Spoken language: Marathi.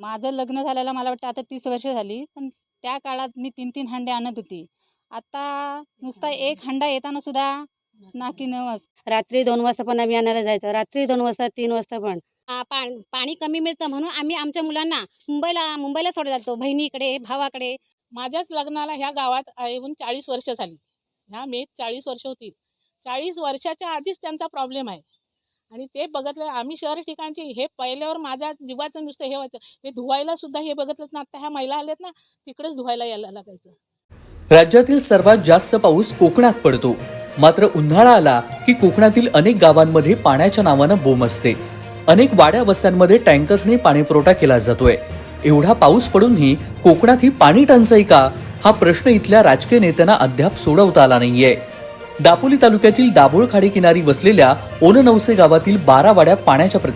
माझं लग्न झाल्याला मला वाटतं आता तीस वर्ष झाली पण त्या काळात मी तीन तीन हंडे आणत होती. आता नुसता एक हंडा येताना सुद्धा नाकी नवस रात्री दोन वाजता पण आम्ही आणायला जायचं रात्री दोन वाजता तीन वाजता पण. पाणी कमी मिळतं म्हणून आम्ही आमच्या मुलांना मुंबईला मुंबईला सोडायला जातो बहिणीकडे भावाकडे. माझ्याच लग्नाला ह्या गावात येऊन चाळीस वर्ष झाली. ह्या मेत चाळीस वर्ष होती. चाळीस वर्षाच्या आधीच त्यांचा प्रॉब्लेम आहे. आणि ते बघितलं आम्ही शहर ठिकाणचे हे पहिल्यावर माझ्या जीवाचं नुसतं हे व्हायचं. हे धुवायला सुद्धा हे बघितलंच ना आता ह्या महिला आल्यात ना तिकडेच धुवायला यायला लागायचं. राज्यातील सर्वात जास्त पाऊस कोकणात पडतो. मात्र उन्हाळा आला की कोकणातील अनेक गावांमध्ये पाण्याच्या नावानं बोम असते. अनेक वाड्या वस्त्यांमध्ये टँकर्सने पाणीपुरवठा केला जातोय. एवढा पाऊस पडूनही कोकणात ही पाणी टंचाई का? हा प्रश्न इथल्या राजकीय नेत्यांना अद्याप सोडवता आला नाहीये. दापोली तालुक्यातील दाभोळ खाडी किनारी वसलेल्या ओननवसे गावातील बारा वाड्या पाण्याच्या